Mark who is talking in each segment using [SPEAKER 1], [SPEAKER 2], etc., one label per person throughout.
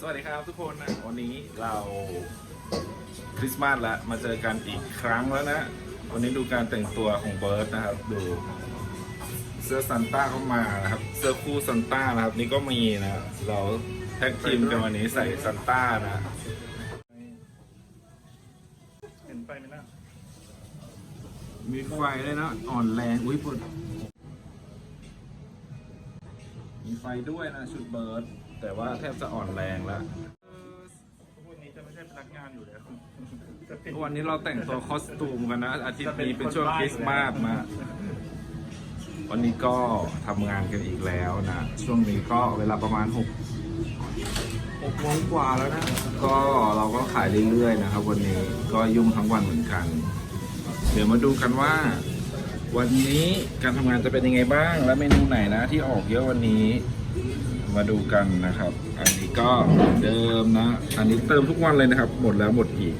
[SPEAKER 1] สวัสดีครับทุกคนนะวันนี้เราคริสต์มาสแล้วมาเจอกันอีกครั้งแล้วนะ วันนี้ดูการแต่งตัวของเบิร์ดนะครับ ดู เสื้อซันต้าเข้ามานะครับ เสื้อคู่ซันต้านะครับ นี่ก็มีนะ เราแท็กทีมกันวันนี้ใส่ซันต้านะ
[SPEAKER 2] เห็นไปไหมล่ะ
[SPEAKER 1] มีไฟเลยนะ อ่อนแรงอุ้ยปวดมีไฟด้วยนะ ชุดเบิร์ด แต่ว่าแทบจะอ่อนแรงแล้ว
[SPEAKER 2] วกนี้จะไม่ใช่พนักงานอยู่แล้วจะเป็น
[SPEAKER 1] วันนี้เราแต่งตัวคอสตูมกันนะ อาทิตย์นี้เป็นช่วงคริสต์มาสมาวันนี้ก็ทำงานกันอีกแล้วนะ ช่วงนี้ก็เวลาประมาณ6 6โมงกว่าแล้วนะ ก็เราก็ขายเรื่อยๆนะครับ วันนี้ก็ยุ่งทั้งวันเหมือนกัน เดี๋ยวมาดูกันว่า วันนี้การทำงานจะเป็นยังไงบ้าง และเมนูไหนนะที่ออกเยอะวันนี้ มาดูกันนะครับ อันนี้ก็เหมือนเดิมนะ อันนี้เติมทุกวันเลยนะครับ หมดแล้วหมดอีก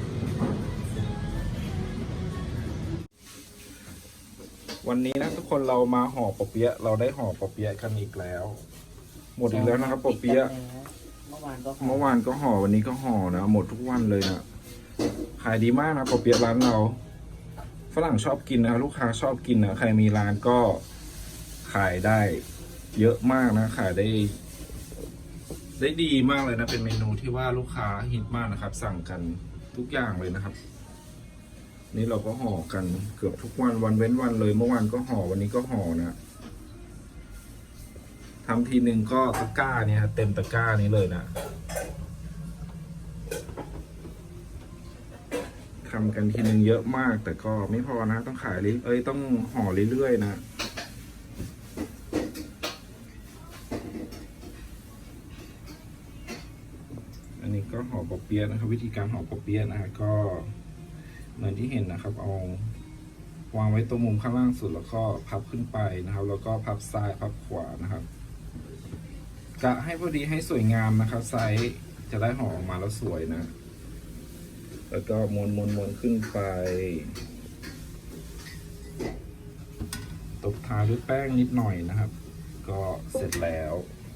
[SPEAKER 1] วันนี้นะทุกคนเรามาห่อปอเปี๊ยะเราได้ห่อปอเปี๊ยะกันอีกแล้ว หมดอีกแล้วนะครับปอเปี๊ยะ
[SPEAKER 3] เมื่อวานก็
[SPEAKER 1] เมื่อวานก็ห่อวันนี้ก็ห่อนะ หมดทุกวันเลยนะขายดีมากนะปอเปี๊ยะร้านเราฝรั่งชอบกินนะลูกค้าชอบกินนะใครมีร้านก็ขายได้เยอะมากนะ ขายได้ ได้ดีมากเลยนะ เป็นเมนูที่ว่าลูกค้าฮิตมากนะครับ สั่งกันทุกอย่างเลยนะครับ นี่เราก็ห่อกันเกือบทุกวันวันเว้นวันเลย เมื่อวานก็ห่อวันนี้ก็ห่อนะทำทีหนึ่งก็ตะกร้าเนี่ยเต็มตะกร้านี้เลยนะทำกันทีหนึ่งเยอะมาก แต่ก็ไม่พอนะ ต้องขายเรื่อยเอ้ยต้องห่อเรื่อยๆนะ อันนี้ ก็ห่อปอเปี๊ยะนะครับ วิธีการห่อปอเปี๊ยะนะฮะก็เหมือนที่เห็นนะครับ เอาวางไว้ตรงมุมข้างล่างสุดแล้วก็พับขึ้นไปนะครับ แล้วก็พับซ้ายพับขวานะครับกะให้พอดีให้สวยงามนะครับไซส์จะได้ห่อออกมาแล้วสวยนะ แล้วก็มวนมวนมวนขึ้นไปตบทาด้วยแป้งนิดหน่อยนะครับ ก็เสร็จแล้ว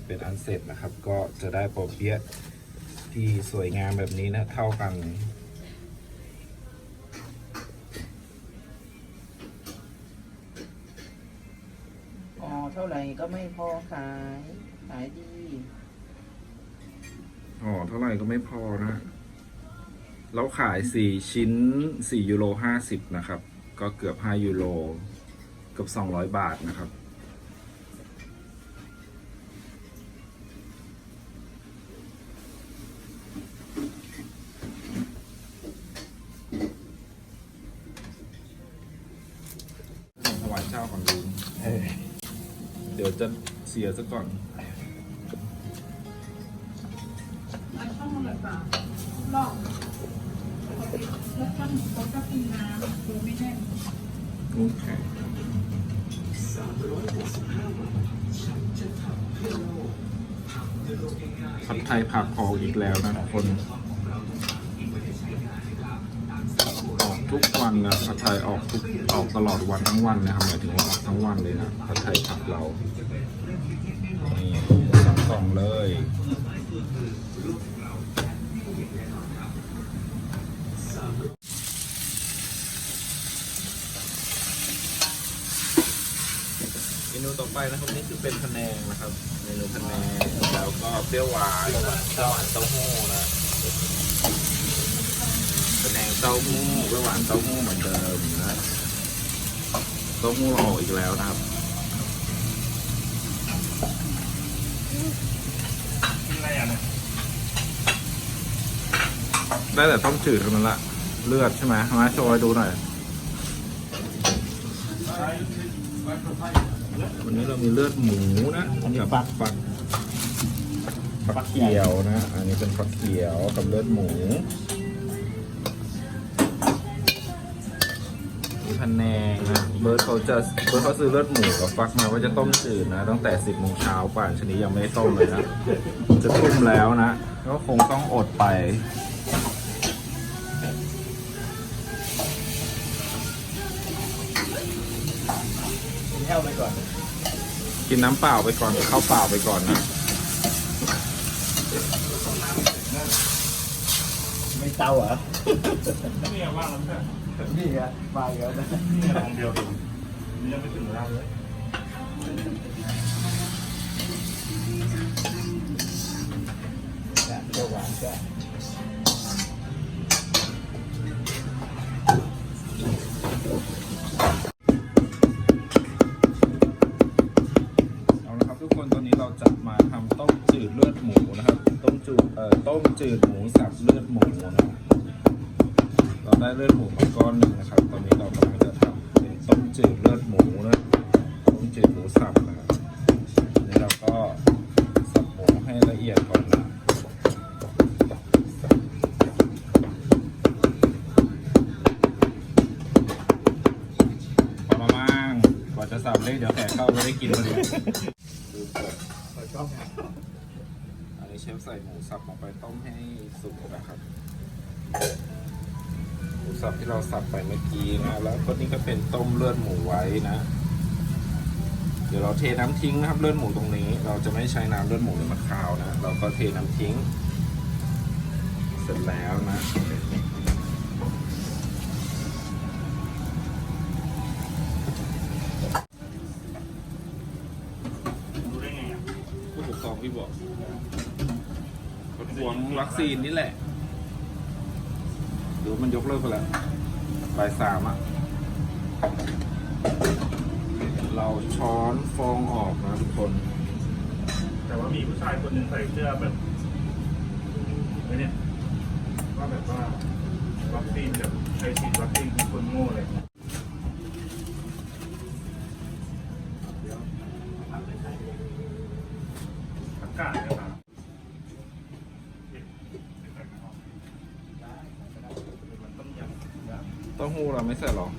[SPEAKER 1] เป็นอันเสร็จนะครับ ก็จะได้ปอเปี๊ยะ ที่สวยงามแบบนี้นะ เท่ากัน
[SPEAKER 3] อ๋อ เท่าไหร่ก็ไม่พอขาย ขายดี
[SPEAKER 1] อ๋อ เท่าไหร่ก็ไม่พอนะเราขายสี่ชิ้นสี่ยูโรห้าสิบนะครับ ก็เกือบห้ายูโร เกือบสองร้อยบาทนะครับ ซะก่อน
[SPEAKER 4] อันช่องมันแบบลอกแล้วก็เขาก็กินน้ำดูไม่แน่น
[SPEAKER 1] โอเคผัดไทยผักออกอีกแล้วนะคนออกทุกวันนะผัดไทยออกทุกออกตลอดวันทั้งวันนะครับหมายถึงว่าออกทั้งวันเลยนะผัดไทยผักเรา นี่สองกล่องเลย เมนูต่อไปนะครับนี่คือเป็นพะแนงนะครับ เมนูพะแนงแล้วก็เปรี้ยวหวานเต้าหวานเต้าหู้นะพะแนงเต้าหู้เปรี้ยวหวานเต้าหู้เหมือนเดิมนะเต้าหู้เราออกอีกแล้วนะครับ
[SPEAKER 2] อะไรอะนะ
[SPEAKER 1] ได้แต่ต้มจืดเท่านั้นละเลือดใช่ไหมมาโชว์ให้ดูหน่อย วันนี้เรามีเลือดหมูนะกับฟักปักปักเขียวนะ อันนี้เป็นปักเขียวกับเลือดหมู พันแนงนะเบิร์ดเขาจะเบิร์ดเขาซื้อเลือดหมูกับฟักมาว่าจะต้มจืดนะ ตั้งแต่สิบโมงเช้าป่านชนี้ยังไม่ได้ต้มเลยนะ จะทุ่มแล้วนะ ก็คงต้องอดไป
[SPEAKER 2] กินแห้วไปก่อน
[SPEAKER 1] กินน้ำเปล่าไปก่อนกับข้าวเปล่าไปก่อนนะ
[SPEAKER 3] ไม่เตาเหรอ
[SPEAKER 2] เนี่ยว่างแล้วเนี่ย
[SPEAKER 3] วไงมาอีกแล้วนะ
[SPEAKER 2] นี่ลองเดียวเองนี่ยังไม่ถึงเวลาเลย
[SPEAKER 3] เดี๋ยวหวานก็
[SPEAKER 1] เอาละครับทุกคนตอนนี้เราจะมาทำต้มจืดเลือดหมูนะครับ ต้มจืดเอ่อต้มจืดหมูสับเลือดหมูนะเราได้เลือดหมูมา ก้อนหนึ่งนะครับ ตอนนี้เรากำลังจะทำเป็นต้มจืดเลือดหมูนะต้มจืดหมูสับนะครับนนี้เราก็สับหมูให้ละเอียดก่อนนะพอมามั่งกว่าจะสับเล็กเดี๋ยวแขกเข้าไม่ได้กินเลย
[SPEAKER 3] อัน
[SPEAKER 1] นี้เชฟใส่หมูสับลงไปต้มให้สุกนะครับ สับที่เราสับไปเมื่อกี้นะแล้วก็นี่ก็เป็นต้มเลือดหมูไว้นะ เดี๋ยวเราเทน้ำทิ้งนะครับเลือดหมูตรงนี้ เราจะไม่ใช้น้ำเลือดหมูหรือมะขาวนะ เราก็เทน้ำทิ้ง เสร็จแล้วนะ
[SPEAKER 2] รู้ได้ไงอะ
[SPEAKER 1] ผู้ปกครองพี่บอกประท้วงวัคซีนนี่แหละหรือ มันยกเลิกไปแล้วบ่ายสามอะ เราช้อนฟองออกนะทุกคน
[SPEAKER 2] แต่ว่ามีผู้ชายคนหนึ่งใส่เสื้อแบบไอ้เนี่ยว่าแบบว่าวัคซีนแบบใครฉีดวัคซีนคือคนโง่เลยอากาศเนี่ยครับ
[SPEAKER 1] เต้า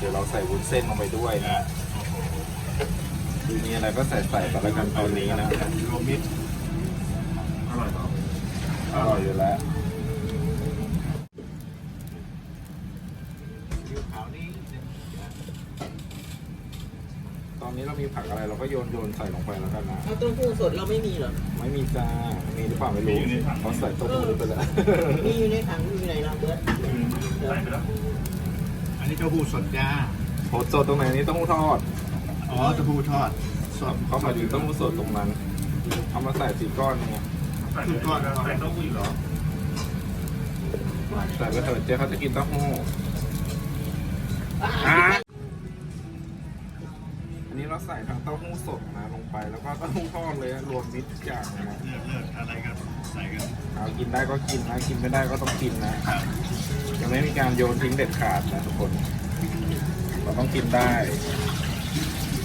[SPEAKER 1] เดี๋ยวเราใส่วุ้นเส้นลงไปด้วยนะคือมีอะไรก็ใส่ใส่ไปแล้วกันตอนนี้นะ
[SPEAKER 2] รวมมิตรอร่อยเปล่า
[SPEAKER 1] อร่อยอยู่แล้ว
[SPEAKER 3] ขาวนี้
[SPEAKER 1] ตอนนี้เรามีผักอะไรเราก็โยนโยนใส่ลงไปแล้วกันนะ
[SPEAKER 3] เอาเต้าหู้สดเราไม่มีเหรอ
[SPEAKER 1] ไม่มีจ้า มีหรือเปล่าไม่รู้เขาใส่เต้าหู้ไปแล้ว
[SPEAKER 3] มีอยู่ในถังอยู่ไหนล่ะเบิร์ด
[SPEAKER 2] ใส่ไปแล้ว
[SPEAKER 5] อั นนี้เต้าหู้สดจ้า
[SPEAKER 1] โหสดตรงไหนนี่เต้าหู้ทอด
[SPEAKER 5] อ๋อเต้าหู้ทอดสด
[SPEAKER 1] เขาหมายถึงเต้าหู้สดตรงนั้นเอามาใส่สีก้อนเนี่ย
[SPEAKER 2] ใส่ไปก่อนใส่เต้าหู้อีกเหรอ
[SPEAKER 1] ใส่ไปเถอะเจ๊เขาจะกินเต้าหู้อะอันนี้เรา ใส่ทั้งเต้าหู้สดนะลงไปแล้วก็เต้าหู้ทอดเลยนะรวมมิตรทุกอย่างเลยนะ
[SPEAKER 5] เลือกเลือกอะไรกันใส่กัน
[SPEAKER 1] เอากินได้ก็กินนะกินไม่ได้ก็ต้องกินนะ
[SPEAKER 5] ครับ
[SPEAKER 1] ยังไม่มีการโยนทิ้งเด็ดขาดนะทุกคน เราต้องกินได้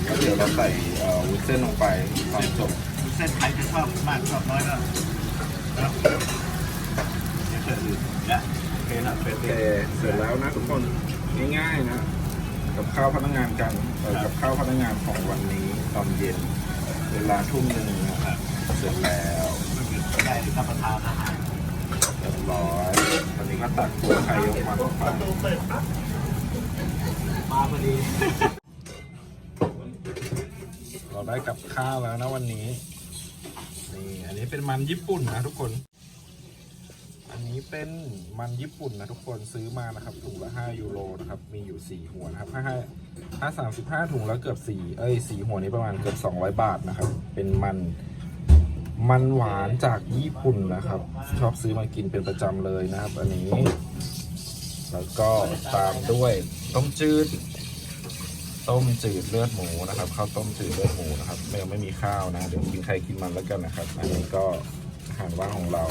[SPEAKER 1] แล้วเดี๋ยวเราใส่เอ่อวุ้นเส้นลงไปตอนจบ
[SPEAKER 5] เส้นไทยจะชอบมากชอบน้อยก็แล้วเดี๋ยวเกิดอื่นและโอเคนะเป็น
[SPEAKER 1] โอเคเสร็จแล้วนะทุกคนง่ายๆนะ กับข้าวพนักงานกันเอ่อกับข้าวพนักงานของวันนี้ตอนเย็น เวลาทุ่มหนึ่งนะครับเสร็จแล้ว
[SPEAKER 5] มันคือได้รับประทานอาหาร
[SPEAKER 1] เรียบร้อยตอนนี้ก็ตักตัวไข่ออกมาลงไป
[SPEAKER 5] มาพอดี
[SPEAKER 1] เราได้กับข้าวแล้วนะวันนี้นี่อันนี้เป็นมันญี่ปุ่นนะทุกคน อันนี้เป็นมันญี่ปุ่นนะทุกคนซื้อมานะครับถุงละ5ยูโรนะครับมีอยู่ 4 หัวนะครับถ้าให้ถ้า35ถุงแล้วเกือบ4เอ้ย4หัวนี้ประมาณเกือบ200 บาทนะครับ เป็นมันมันหวานจากญี่ปุ่นนะครับ ชอบซื้อมากินเป็นประจำเลยนะครับ อันนี้ แล้วก็ตามด้วยต้มจืด ต้มจืดเลือดหมูนะครับข้าวต้มจืดเลือดหมูนะครับไม่ไม่มีข้าวนะเดี๋ยวกินใครกินมันแล้วกันนะครับ อันนี้ก็อาหารว่างของเรา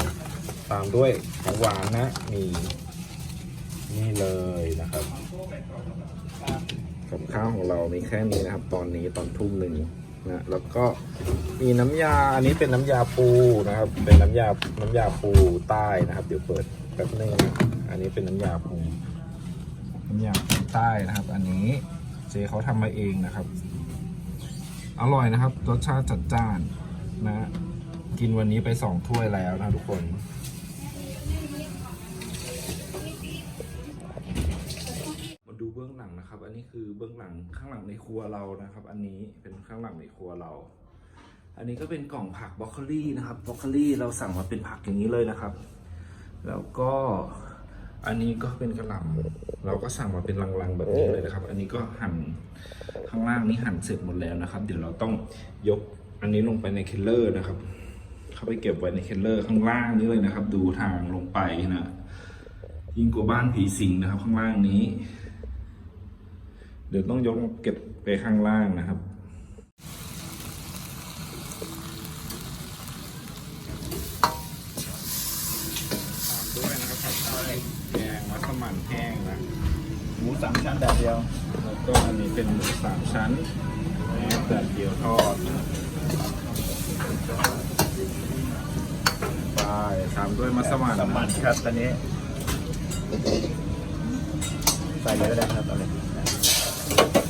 [SPEAKER 1] ตามด้วยของหวานนะมีนี่เลยนะครับกับข้าวของเรามีแค่นี้นะครับ ตอนนี้ตอนทุ่มหนึ่งนะแล้วก็มีน้ำยาอันนี้เป็นน้ำยาปูนะครับ เป็นน้ำยาน้ำยาปูใต้นะครับ เดี๋ยวเปิดแป๊บนึงนะอันนี้เป็นน้ำยาปูน้ำยาปูใต้นะครับ อันนี้เจเขาทำมาเองนะครับ อร่อยนะครับรสชาติจัดจ้านนะ กินวันนี้ไปสองถ้วยแล้วนะทุกคน คือเบื้องหลังข้างหลังในครัวเรานะครับ อันนี้เป็นข้างหลังในครัวเรา อันนี้ก็เป็นกล่องผักบรอกโคลีนะครับบรอกโคลีเราสั่งมาเป็นผักอย่างนี้เลยนะครับ แล้วก็อันนี้ก็เป็นกระหล่ำเราก็สั่งมาเป็นลังๆแบบนี้เลยนะครับ อันนี้ก็หั่นข้างล่างนี้หั่นเสร็จหมดแล้วนะครับ เดี๋ยวเราต้องยกอันนี้ลงไปในเคลเลอร์นะครับ เข้าไปเก็บไว้ในเคลเลอร์ข้างล่างนี้เลยนะครับ ดูทางลงไปนะ ยิ่งกว่าบ้านผีสิงนะครับ ข้างล่างนี้ ดี๋ยวต้องยกเก็บไปข้างล่างนะครับตามด้วยนะครับผัดไทยแกงมัสมั่นแห้งนะ
[SPEAKER 5] หมูสามชั้นแบบเดียว
[SPEAKER 1] แล้วก็อันนี้เป็นหมูสามชั้นนะแต่เดียวทอดไปตามด้วยมัสมั่น
[SPEAKER 5] สมัน
[SPEAKER 1] นะครับ
[SPEAKER 5] ตอนนี้ ใส่เลยก็ได้ครับเอาเลย
[SPEAKER 1] Thank you.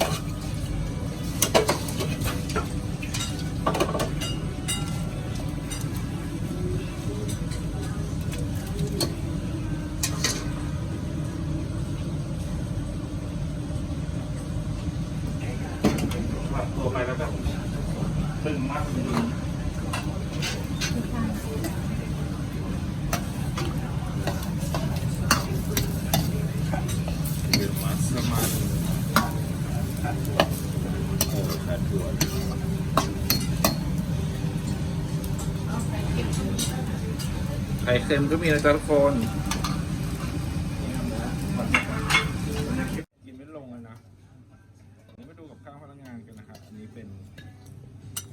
[SPEAKER 1] เค็มก็มีนะจ๊ะทุกคนกินไม่ลงเลยนะเดี๋ยวมาดูกับข้าวพนักงานกันนะครับอันนี้เป็น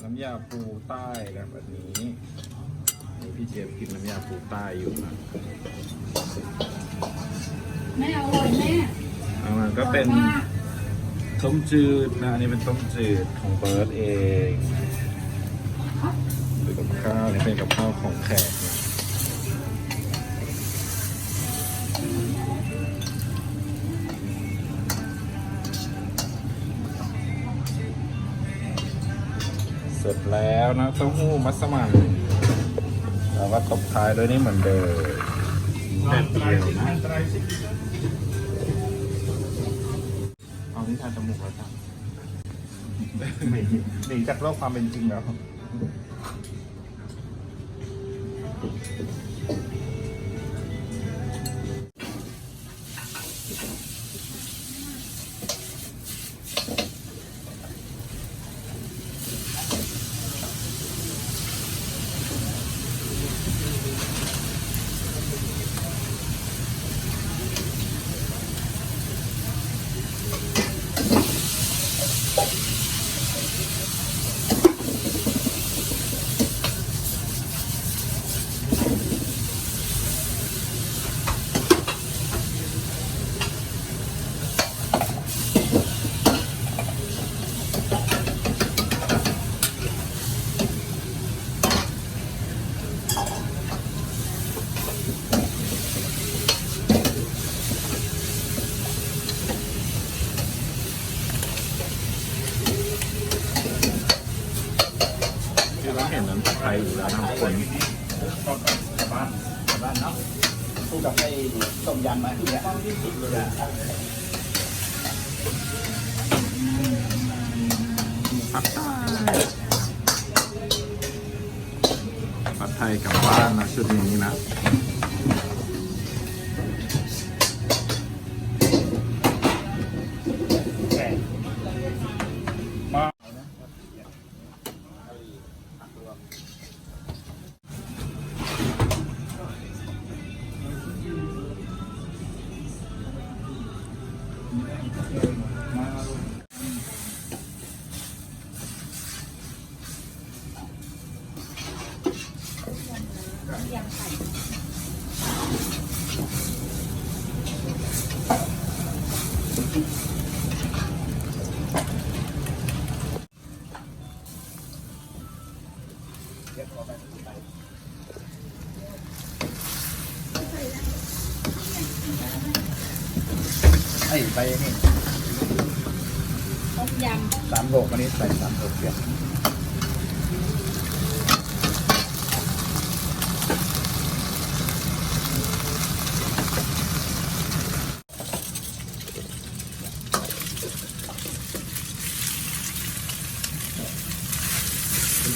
[SPEAKER 1] น้ำยาปูใต้แบบแบบนี้นี่พี่เจฟกินน้ำยาปูใต้อยู่นะ
[SPEAKER 4] แม่อร่อยแม่
[SPEAKER 1] อันนั้นก็เป็น
[SPEAKER 4] อร่อยมาก
[SPEAKER 1] ต้มจืดนะอันนี้เป็นต้มจืดของเบิร์ดเองเป็นกับข้าวนี่เป็นกับข้าวของแขกนะ นะเต้าหู้มัสมั่นแล้วก็ตบท้ายด้วยนี่เหมือนเดิม
[SPEAKER 2] ๆ
[SPEAKER 1] แบบเดียวนะ
[SPEAKER 2] อันตรายสิ
[SPEAKER 1] เอาที่ทาจมูกแล้วจ้ะ
[SPEAKER 5] หนีหนีจากโลกความเป็นจริงแล้ว
[SPEAKER 1] ที่เราเห็นนั้นผัดไทยอยู่แล้วนะทุกคน
[SPEAKER 5] บ้านบ้านเนาะคู่กับไอ้ต้มยำมาที่เนี้ย
[SPEAKER 1] ผัดไทย ผัดไทยกลับบ้านนะชุดนี้นะ
[SPEAKER 2] ยำไข่
[SPEAKER 5] ไอ้ไปนี่
[SPEAKER 4] ต้มยำ
[SPEAKER 5] สามโลกวันนี้ใส่สามโลกเดีย
[SPEAKER 1] ว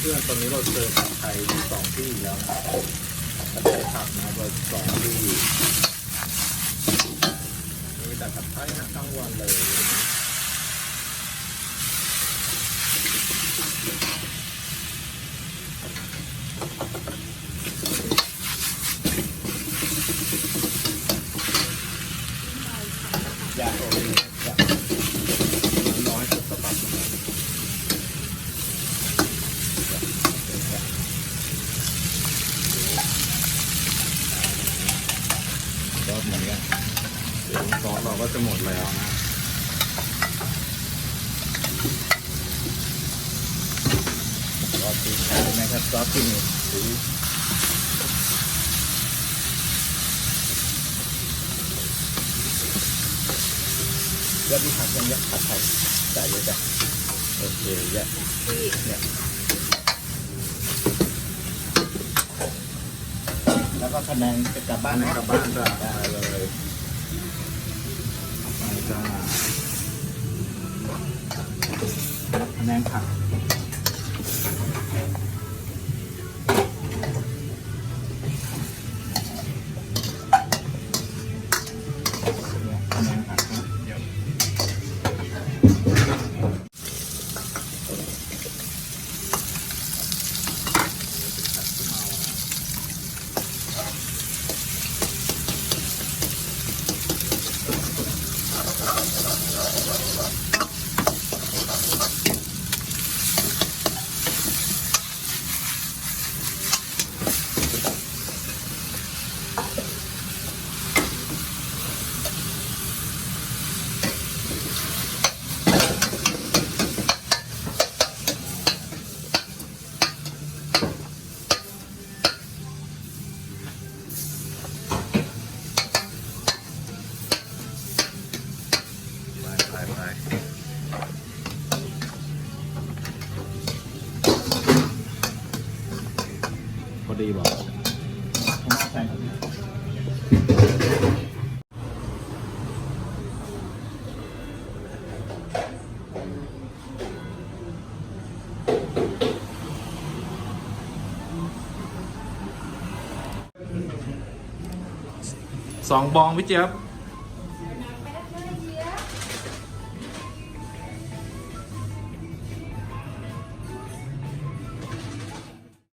[SPEAKER 1] พื่อนๆตอนนี้เราเจอผัดไทยสองที่แล้วนะผัดไทยผักนะเราสองที่มีแต่ผัดไทยนะทั้งวันเลย
[SPEAKER 5] ยาโอเคยา
[SPEAKER 1] น้อยสุดสปัดเลยซอสเหมือนกันเดี๋ยวซอสเราก็จะหมดแล้วนะ
[SPEAKER 5] ซอสสีขาวนะครับซอสที่นี่สียอดที่ผักยังยักผัดไทยใส่เลยจ้ะโอเคยะเนี่ยแล้ว ก็คะแนนจะกลับบ้าน
[SPEAKER 1] บ้าน
[SPEAKER 5] นะ
[SPEAKER 1] กลับบ้านจะได้เลยไปจ้า
[SPEAKER 5] คะแนนผัก
[SPEAKER 1] Thank you. ดีบอก
[SPEAKER 5] ผมเอาใส่ครับ
[SPEAKER 1] สองบองพี่เจี๊ยบ